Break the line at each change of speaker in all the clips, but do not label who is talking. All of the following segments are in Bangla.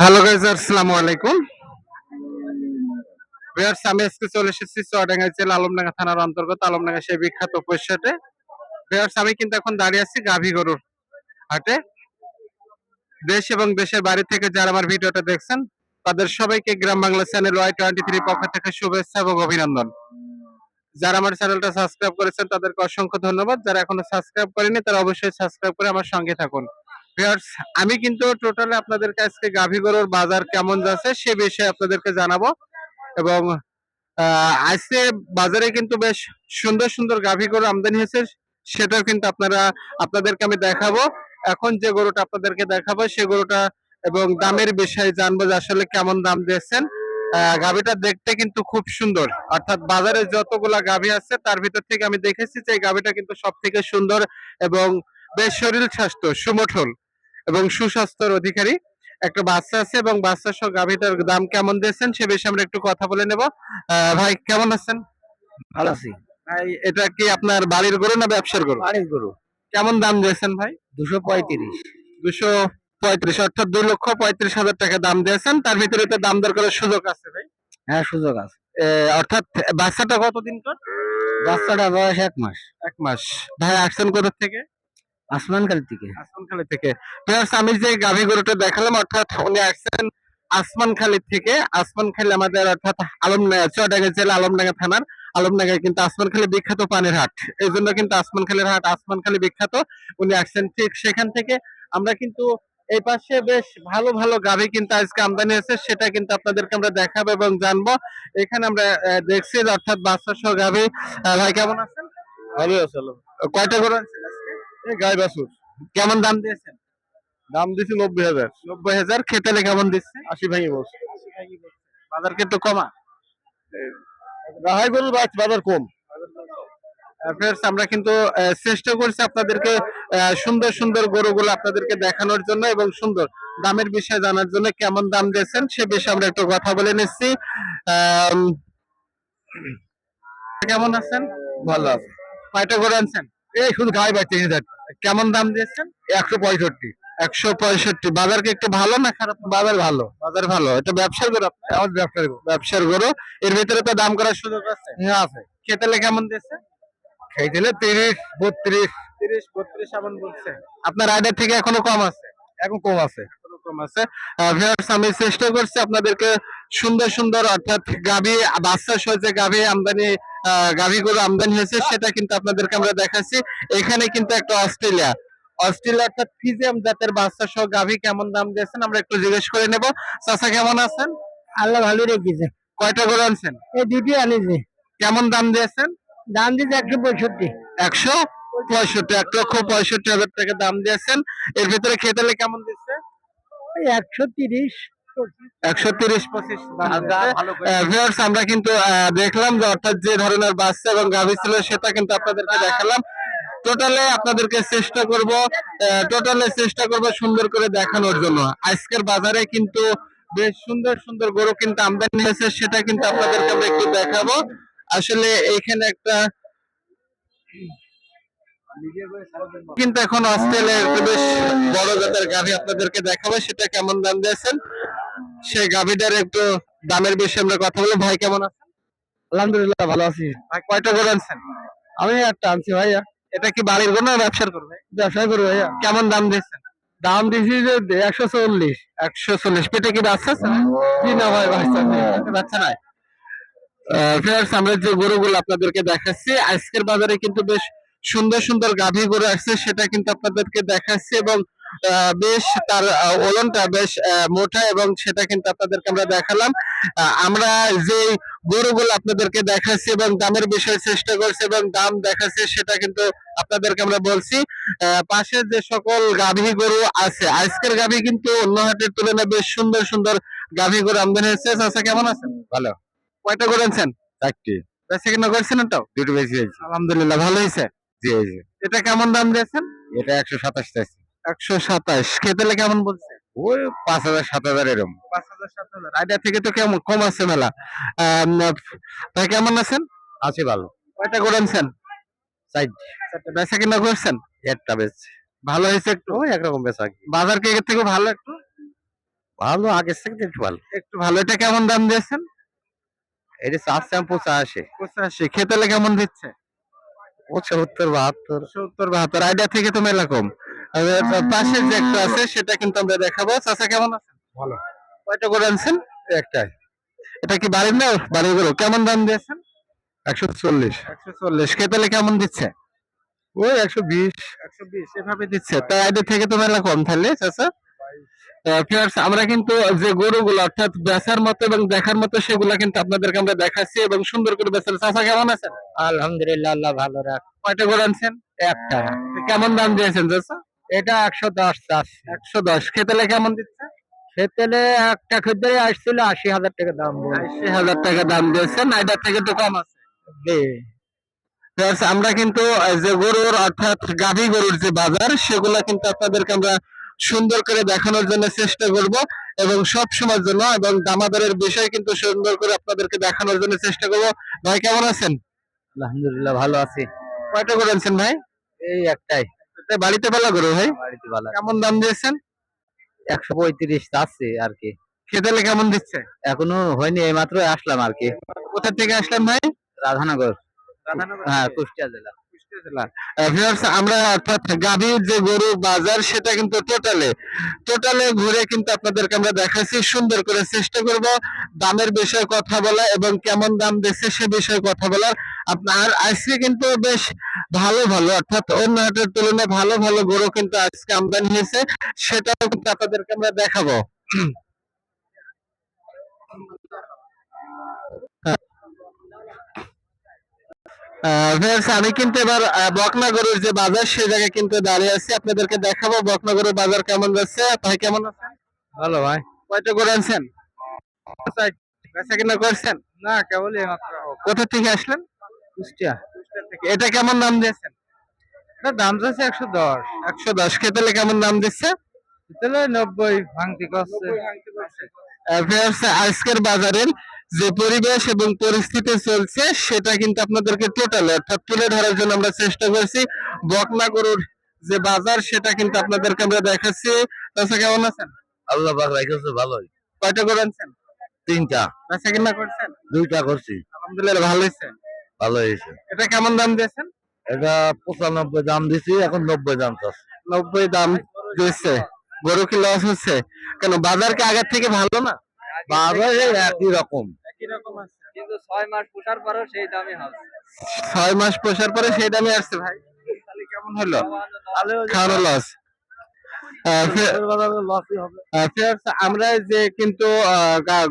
হ্যালো গাইজ আসসালামু আলাইকুম। ভিউয়ার্স আমি আজকে চলে এসেছি চুয়াডাঙ্গা জেলা আলমডাঙ্গা থানার অন্তর্গত আলমডাঙ্গা সেই বিখ্যাত পয়সাটে ভিউয়ার্স আমি কিন্তু এখন দাঁড়িয়ে আছি গাভী গরুর হাটে। দেশ এবং দেশের বাড়ি থেকে যারা আমার ভিডিওটা দেখছেন, তাদের সবাইকে Gram Bangla channel Y twenty three পক্ষ থেকে শুভেচ্ছা এবং অভিনন্দন। যারা আমার চ্যানেলটা সাবস্ক্রাইব করেছেন, তাদেরকে অসংখ্য ধন্যবাদ। যারা এখনও সাবস্ক্রাইব করেনি তারা অবশ্যই সাবস্ক্রাইব করে আমার সঙ্গে থাকুন। আমি কিন্তু টোটালি আপনাদেরকে আজকে গাভী গরুর বাজার কেমন যাচ্ছে সে বিষয়ে আপনাদেরকে জানাব। এবং আজকে বাজারে কিন্তু বেশ সুন্দর সুন্দর গাভী গরু আমদানি হয়েছে, সেটাও কিন্তু আপনারা, আপনাদেরকে আমি দেখাবো। এখন যে গরুটা আপনাদেরকে দেখাবো, সে গরুটা এবং দামের বিষয়ে জানব যে আসলে কেমন দাম দিয়েছেন। গাভীটা দেখতে কিন্তু খুব সুন্দর। অর্থাৎ বাজারে যতগুলা গাভী আছে, তার ভিতর থেকে আমি দেখেছি যে গাভীটা কিন্তু সব থেকে সুন্দর এবং বেশ শরীর স্বাস্থ্য সুমঠল এবং সুস্বাস্থ্যের অধিকারী। একটা বাচ্চা আছে এবং বাচ্চা সহ গাভীটার দাম কেমন দিয়েছেন সে বিষয়ে আমরা একটু কথা বলে নেব। ভাই কেমন আছেন?
ভালো আছি।
ভাই এটা কি আপনার বাড়ির গরু না ব্যবসার গরু?
বাড়ির গরু।
কেমন দাম দিয়েছেন ভাই?
দুশো পঁয়ত্রিশ।
দুশো পঁয়ত্রিশ অর্থাৎ দুই লক্ষ পঁয়ত্রিশ হাজার টাকা দাম দিয়েছেন। তার ভিতরে তো দাম দর করার সুযোগ আছে ভাই।
হ্যাঁ সুযোগ আছে।
অর্থাৎ বাচ্চাটা কতদিন পর
বাচ্চাটা বয়স এক মাস।
এক মাস। ভাই আসছেন কোথা থেকে?
আসমানকাল থেকে।
আসমানখালি থেকে। আমি যে গাভী গরুটা দেখালাম অর্থাৎ উনি আসছেন আসমানখালি থেকে। আসমানখালি আমাদের অর্থাৎ আলমডাঙ্গা চুয়াডাঙ্গা জেলা আলমডাঙ্গা থানার আলমডাঙ্গায় কিন্তু আসমানখালি বিখ্যাত পানির হাট। এই জন্য কিন্তু আসমানখালির হাট আসমানখালি বিখ্যাত। উনি আসছেন ঠিক সেখান থেকে। আমরা কিন্তু এই পাশে বেশ ভালো ভালো গাভী কিন্তু আজকে আমদানি হয়েছে সেটা কিন্তু আপনাদেরকে আমরা দেখাবো এবং জানব। এখানে আমরা দেখছি অর্থাৎ বাচ্চা সহ গাভী। ভাই কেমন আছেন?
ভালো আছে
কয়টা গরু
এই গাই বাছুর।
কেমন দাম দিয়েছেন?
দাম দিছি নব্বই হাজার।
নব্বই হাজার খেতেলে কেমন দিচ্ছে?
আশি ভেঙে বস
বাজার কিন্তু কমা।
রাহাই গরু বাচ বাজার কম।
ফ্রেন্ডস আমরা কিন্তু চেষ্টা করছি আপনাদেরকে সুন্দর সুন্দর গরুগুলো আপনাদেরকে দেখানোর জন্য এবং সুন্দর দামের বিষয়ে জানার জন্য কেমন দাম দিয়েছেন সে বিষয়ে আমরা একটু কথা বলে নিচ্ছি। কেমন আছেন?
ভালো আছে।
কয়টা গরু আনছেন?
এই শুধু গায়ে বাড়ছে
কেমন দাম দিয়েছেন?
একশো পঁয়ষট্টি।
একশো পঁয়ষট্টি। বাজার কি একটু ভালো না খারাপ?
বাজার ভালো।
বাজার ভালো। এটা ব্যবসার গরু?
আমার ব্যবসার গরু।
ব্যবসার গরু। এর ভিতরে তো দাম করার সুযোগ আছে?
হ্যাঁ আছে।
খেতেলে কেমন দিয়েছে?
খেয়েছিলে তিরিশ বত্রিশ।
তিরিশ বত্রিশ এমন বলছে। আপনার রাইডার থেকে এখনও কম আছে?
এখন কম আছে।
কম আছে। আমি চেষ্টা করছি আপনাদেরকে সুন্দর সুন্দর অর্থাৎ গাভী বাচ্চা সহ যে গাভী আমদানি গাভীগুলো আমদানি হয়েছে সেটা কিন্তু আপনাদেরকে আমরা দেখাচ্ছি। এখানে কিন্তু একটা অস্ট্রেলিয়া। অস্ট্রেলিয়া অর্থাৎ ফিজিয়াম জাতের বাচ্চা সহ গাভী কেমন দাম দিয়েছেন আমরা একটু জিজ্ঞেস করে নেব। চাচা কেমন আছেন?
আল্লাহ ভালো রেখেছে।
কয়টা করে আনছেন?
এই দুটি আনিছে।
কেমন দাম দিয়েছেন?
দাম একশো পঁয়ষট্টি।
একশো পঁয়ষট্টি এক লক্ষ পঁয়ষট্টি হাজার টাকা দাম দিয়েছেন। এর ভিতরে খেতেলে কেমন দিচ্ছে
একশো তিরিশ।
একশো তিরিশ পঁচিশ আমরা কিন্তু দেখলাম যে অর্থাৎ যে ধরনের বাচ্চা এবং গাভী ছিল সেটা কিন্তু আপনাদেরকে দেখালাম। টোটালে আপনাদেরকে চেষ্টা করব টোটালে চেষ্টা করব সুন্দর করে দেখানোর জন্য। আজকের বাজারে কিন্তু বেশ সুন্দর সুন্দর গরু কিন্তু আমদানি হয়েছে সেটা কিন্তু আপনাদেরকে আমরা একটু দেখাবো। আসলে এইখানে একটা কিন্তু এখন অস্ট্রেলিয়ার বেশ বড় জাতের গাভী আপনাদেরকে দেখাবো সেটা কেমন দাম দিয়েছেন? সেই গাভীটার একটু দামের বিষয়ে আমরা কথা বলব। ভাই কেমন আছেন?
আলহামদুলিল্লাহ ভালো আছি।
ভাই কয়টা করে আনছেন?
আমি একটা আনছি ভাইয়া।
এটা কি বাড়ির না ব্যবসার ভাই?
ব্যবসা করি ভাইয়া।
কেমন দাম দিয়েছেন?
দাম দিছি যে একশো চল্লিশ।
একশো চল্লিশ। পেটে কি বাচ্চা
কি না ভাই বাচ্চা।
বাচ্চা নাই। ফ্রেন্ডস আমরা যে গরুগুলো আপনাদেরকে দেখাচ্ছি আজকের বাজারে কিন্তু বেশ সুন্দর সুন্দর গাভী গরু আসছে সেটা কিন্তু আপনাদেরকে দেখাচ্ছি এবং বেশ তার আহ, ওলনটা বেশ মোটা এবং সেটা কিন্তু আপনাদেরকে আমরা দেখালাম। আমরা যে গরুগুলো আপনাদেরকে দেখাচ্ছি এবং দামের বিষয়ে চেষ্টা করছি এবং দাম দেখাচ্ছি সেটা কিন্তু আপনাদেরকে আমরা বলছি। আহ, পাশে যে সকল গাভী গরু আছে আজকের গাভী কিন্তু অন্য হাটের তুলনায় বেশ সুন্দর সুন্দর গাভী গরু আমদানি হয়েছে চাচা কেমন আছেন?
ভালো।
কয়টা করে আনছেন?
চারটি।
বেশি কিনা করছেন তো?
দুটো বেশি হয়েছে
আলহামদুলিল্লাহ ভালো হয়েছে?
জি হয়েছে
এটা কেমন দাম দিয়েছেন?
এটা একশো সাতাশ চাইছি।
একশো সাতাশ। খেতেলে কেমন বলছে?
ওই পাঁচ হাজার সাত হাজার এরকম
পাঁচ হাজার সাত হাজার। আইডিয়া থেকে তো কেমন? কম আছে মেলা। ভাই কেমন আছেন?
আছে ভালো।
কয়টা করে আনছেন? বেচা কিনা করছেন?
একটা বেশ
ভালো হয়েছে একটু?
ওই একরকম বেচা
বাজার কে থেকে ভালো একটু?
ভালো আগের থেকে একটু ভালো।
একটু ভালো। এটা কেমন দাম দিয়েছেন?
এটা চার চাম পঁচাশি।
পঁচাশি। খেতেলে কেমন দিচ্ছে?
বাহাত্তর।
সত্তর বাহাত্তর আইডিয়া থেকে তো মেলা কম। আর পাশে যে একটা আছে সেটা কিন্তু আমরা দেখাবো। চাচা কেমন আছেন?
ভালো।
কয়টা করে আনছেন?
একটাই।
এটা কি বাড়ির না বাড়ির গরু? কেমন দাম দিয়েছেন?
একশো চল্লিশ।
একশো চল্লিশ। খেতেলে কেমন দিচ্ছে?
ওই একশো বিশ।
একশো বিশ এভাবে দিচ্ছে। তাই আইডিয়া থেকে তো মেলা কম তাহলে চাচা? আমরা কিন্তু যে গরুগুলো অর্থাৎ বেচার মতো এবং দেখার মতো সেগুলা কিন্তু আপনাদেরকে আমরা দেখাচ্ছি এবং সুন্দর করে বেচার। চাচা কেমন আছেন?
আলহামদুলিল্লাহ আল্লাহ ভালো রাখ।
কয়টা করে আনছেন?
একটা।
কেমন দাম দিয়েছেন
এটা একশো দশ চাষ
একশো দশ। খেতেলে কেমন দিচ্ছে?
খেতেলে একটা খদ্দের আসছিল আশি হাজার টাকা দাম
আশি হাজার টাকা দাম দিয়েছেন আইডার থেকে তো কম আছে। আমরা কিন্তু যে গরুর অর্থাৎ গাভী গরুর যে বাজার সেগুলা কিন্তু আপনাদেরকে আমরা সুন্দর করে দেখানোর জন্য চেষ্টা করব এবং সব সময়ের জন্য এবং দামাদারের বিষয় কিন্তু সুন্দর করে আপনাদেরকে দেখানোর জন্য চেষ্টা করব। ভাই কেমন আছেন?
আলহামদুলিল্লাহ ভালো আছি।
কয়টা করে আনছেন ভাই?
এই একটাই।
বাড়িতে বেলা গরু ভাই?
বাড়িতে ভালো
কেমন দাম দিয়েছেন?
একশো পঁয়ত্রিশ চাচ্ছে আর কি।
খেতেলে কেমন দিচ্ছে?
এখনও হয়নি এই মাত্র আসলাম আর কি।
কোথা থেকে আসলাম ভাই?
রাধানগর। রাধানগর হ্যাঁ কুষ্টিয়া জেলা।
অর্থাৎ গাভীর যে বাজার সেটা কিন্তু টোটালে টোটালে ঘুরে কিন্তু আপনাদেরকে আমরা সুন্দর করে চেষ্টা করব দামের বিষয়ে কথা বলা এবং কেমন দাম দিচ্ছে সে বিষয়ে কথা বলার। আপনার আজকে কিন্তু বেশ ভালো ভালো অর্থাৎ অন্য হাটের তুলনায় ভালো ভালো গরু কিন্তু আজকে আমদানি হয়েছে। সেটাও কিন্তু আপনাদেরকে আমরা দেখাবো। viewers, আমি কিন্তু এবার আহ, বকনা গরুর যে বাজার সেই জায়গায় কিন্তু দাঁড়িয়ে আছি। আপনাদেরকে দেখাবো বকনা গরুর বাজার কেমন যাচ্ছে। ভাই কেমন আছেন?
ভালো ভাই।
কয়টা করে আনছেন? বেচা কিনা করছেন?
না কেবল মাত্র।
কোথা থেকে আসলেন?
কুষ্টিয়া।
থেকে। এটা কেমন দাম দিয়েছেন?
না দাম যাচ্ছে একশো দশ।
একশো দশ। খেতেলে কেমন দাম দিচ্ছে?
তাহলে নব্বই ভাঙতি করছে।
আজকের বাজারের যে পরিবেশ এবং পরিস্থিতি চলছে সেটা কিন্তু আপনাদেরকে টোটাল অর্থাৎ তুলে ধরার জন্য আমরা চেষ্টা করছি। বকনা গরুর যে বাজার সেটা কিন্তু আপনাদেরকে আমরা দেখাচ্ছি। তাছাড়া কেমন আছেন?
আল্লাহ পাক রাখছে ভালোই।
কয়টা করে আনছেন?
তিনটা।
বেচা কিনা করছেন?
দুইটা করছি।
আলহামদুলিল্লাহ ভালো হয়েছে।
ভালো হয়েছে।
এটা কেমন দাম দিয়েছেন?
এটা পঁচানব্বই দাম দিছি এখন নব্বই দাম চাচ্ছে।
নব্বই দাম দিচ্ছে গরু কি লস হচ্ছে? কেন বাজার কি আগের থেকে ভালো না?
একই রকম। কিন্তু ছয় মাস পোষার পরেও সেই দামই হবে।
ছয় মাস পোষার পরে সেই দামে আসছে ভাই। তাহলে কেমন হলো? খাওয়ানো লস আমরা যে কিন্তু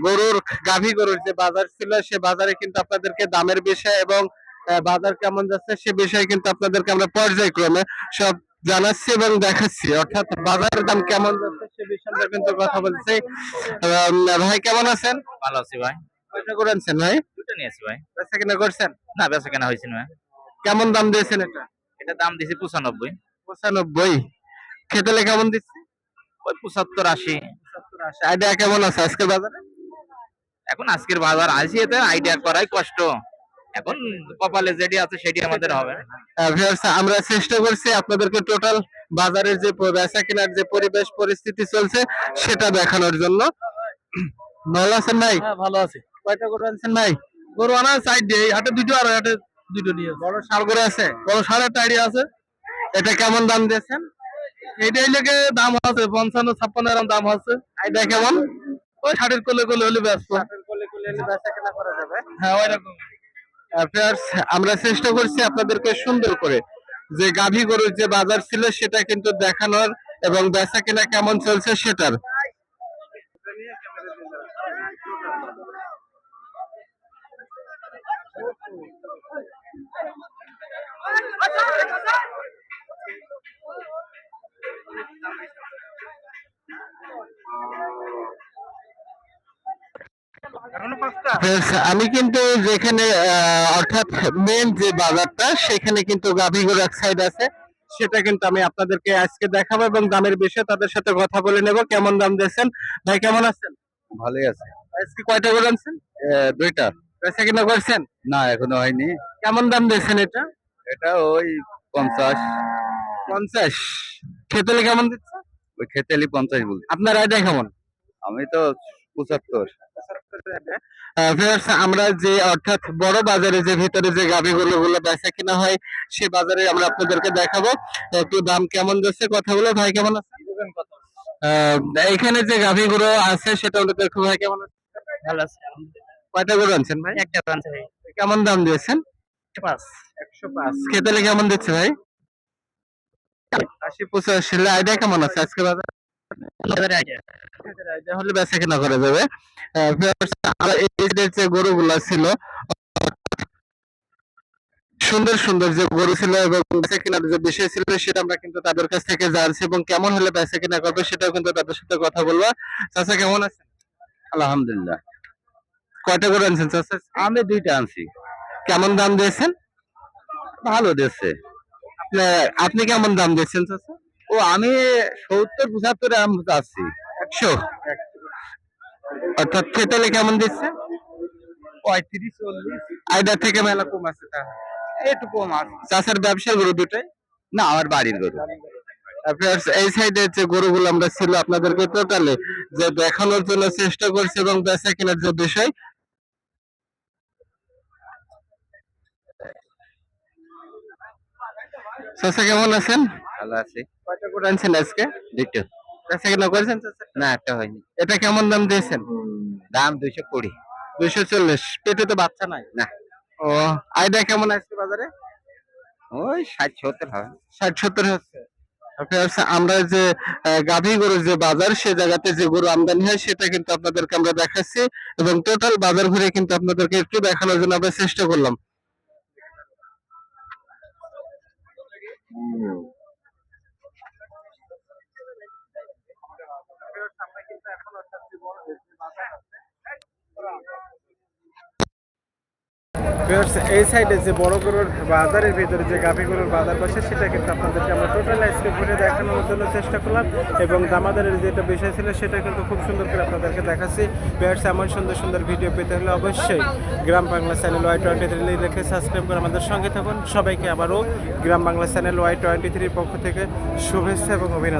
গরুর গাভী গরুর যে বাজার ছিল সে বাজারে কিন্তু আপনাদেরকে দামের বিষয় এবং বাজার কেমন যাচ্ছে সে বিষয়ে কিন্তু আপনাদেরকে আমরা পর্যায়ক্রমে সব জানাচ্ছি এবং দেখাচ্ছি। অর্থাৎ বাজারের দাম কেমন যাচ্ছে বিষয়ে কিন্তু কথা বলছি। ভাই কেমন আছেন?
ভালো আছি ভাই।
কয়টা করে ভাই?
দুটো নিয়েছি ভাই।
বেচা কিনা করছেন?
না বেচা কেনা হয়েছে না
কেমন দাম দিয়েছেন এটা?
এটা দাম দিছি পঁচানব্বই।
পঁচানব্বই। খেতেলে কেমন দিচ্ছে?
ওই পঁচাত্তর আশি।
আইডিয়া কেমন আছে আজকের বাজারে?
এখন আজকের বাজার আছে এতে আইডিয়া করাই কষ্ট। এখন কপালে যেটি আছে সেটি আমাদের হবে
আমরা চেষ্টা করছি আপনাদেরকে টোটাল বাজারের যে বেচা কেনার যে পরিবেশ পরিস্থিতি চলছে সেটা দেখানোর জন্য। ভালো আছেন ভাই?
হ্যাঁ ভালো আছে।
কয়টা গরু আনছেন ভাই?
গরু আনা সাইড দিয়ে হাটে দুটো আর হাটে দুটো নিয়ে
বড় শাল গরু আছে?
বড় সাড়ে একটা আইডিয়া আছে।
এটা কেমন দাম দিয়েছেন?
এইটাই লেগে দাম আছে পঞ্চান্ন ছাপ্পান্ন এরকম দাম আছে।
আইডিয়া কেমন?
ওই ষাটের কোলে কোলে হলে ব্যস্ত।
কোলে বেচা কেনা করা যাবে।
হ্যাঁ ওই রকম।
আমরা চেষ্টা করছি আপনাদেরকে সুন্দর করে যে গাভী গরুর যে বাজার ছিল সেটা কিন্তু দেখানোর এবং বেচা কেনা কেমন চলছে সেটার। আমি কিন্তু যেখানে অর্থাৎ মেন যে বাজারটা সেখানে কিন্তু গাভী গরু এক সাইড আছে। সেটা কিন্তু আমি আপনাদেরকে আজকে দেখাবো এবং দামের বিষয়ে তাদের সাথে কথা বলে নেব। কেমন দাম দিয়েছেন? ভাই কেমন আছেন?
ভালোই আছে।
আজকে কয়টা করে আনছেন?
দুইটা।
বেচা কিনা করছেন?
না এখনও হয়নি।
কেমন দাম দিয়েছেন এটা?
এটা ওই পঞ্চাশ।
পঞ্চাশ। খেতেলে কেমন দিচ্ছে?
ওই খেতেলি পঞ্চাশ বলছি
আপনার আইডিয়া কেমন?
আমি তো পঁচাত্তর।
আমরা যে অর্থাৎ বড় বাজারে যে ভিতরে যে গাভিগুলো গুলো বেচা কিনা হয় সে বাজারে আমরা আপনাদেরকে দেখাবো। একটু দাম কেমন যাচ্ছে? কথা বলে ভাই কেমন আছে? এখানে যে গাভিগুলো আছে সেটা হলো দেখো ভাই কেমন আছে?
ভালো আছে
কয়টা গরু আনছেন ভাই?
একটা ভাই।
কেমন দাম দিয়েছেন?
পাঁচ।
একশো পাঁচ। খেতেলে কেমন দিচ্ছে ভাই? আশি পঁচাশি। আইডিয়া কেমন আছে আজকে বাজার? হলে বেচা কেনা করা যাবে। আহ, viewers, আমরা এই যে যে ছিল সুন্দর সুন্দর যে গরু ছিল এবং বেচা কেনার যে বিষয় ছিল সেটা আমরা কিন্তু তাদের কাছ থেকে জানছি এবং কেমন হলে বেচা কেনা করবে সেটাও কিন্তু তাদের সাথে কথা বলব। চাচা কেমন আছেন?
আলহামদুলিল্লাহ।
কয়টা গরু আনছেন চাচা?
আমি দুইটা আনছি।
কেমন দাম দিয়েছেন?
ভালো দিচ্ছে
আপনি- আপনি কেমন দাম দিয়েছেন চাচা?
ও আমি সত্তর পঁচাত্তরে আম চাচ্ছি
একশো। অর্থাৎ খেতেলে কেমন দিচ্ছে?
পঁয়ত্রিশ চল্লিশ।
আইডা থেকে মেলা কম আছে তাহলে
একটু কম আছে।
চাষের ব্যবসার গরু দুটাই?
না আমার বাড়ির গরু।
এই সাইডে যে গরুগুলো আমরা ছিল আপনাদেরকে টোটালে যে দেখানোর জন্য চেষ্টা করছি এবং বেচা কেনার যে বিষয় কেমন আছেন?
ভালো আছে।
কয়টা আনছেন আজকে?
দুটো।
কেনা করেছেন চাচা?
না একটা হয়নি।
এটা কেমন দাম দিয়েছেন?
দাম দুইশো কুড়ি।
দুইশো চল্লিশ। পেটে তো বাচ্চা নাই?
না।
ও আইডা কেমন আজকে বাজারে?
ওই ষাট সত্তর হবে।
ষাট সত্তর হচ্ছে। আমরা যে গাভী গরু যে বাজার সে জায়গাতে যে গরু আমদানি হয় সেটা কিন্তু আপনাদেরকে আমরা দেখাচ্ছি। এবং টোটাল বাজার ঘুরে কিন্তু আপনাদেরকে একটু দেখানোর জন্য আমরা চেষ্টা করলাম। 嗯。এই সাইডে যে বড় গরুর বাজারের ভিতরে যে গাভী গরুর বাজার বসে, সেটা কিন্তু আপনাদেরকে আমরা টোটাল আজকে ঘুরে দেখানোর জন্য চেষ্টা করলাম। এবং দামাদারের যেটা বিষয় ছিল, সেটা কিন্তু খুব সুন্দর করে আপনাদেরকে দেখাচ্ছি। ভিউয়ার্স এমন সুন্দর সুন্দর ভিডিও পেতে হলে অবশ্যই Gram Bangla channel Y twenty three রেখে সাবস্ক্রাইব করে আমাদের সঙ্গে থাকুন। সবাইকে আবারও Gram Bangla channel Y twenty থ্রির পক্ষ থেকে শুভেচ্ছা এবং অভিনন্দন।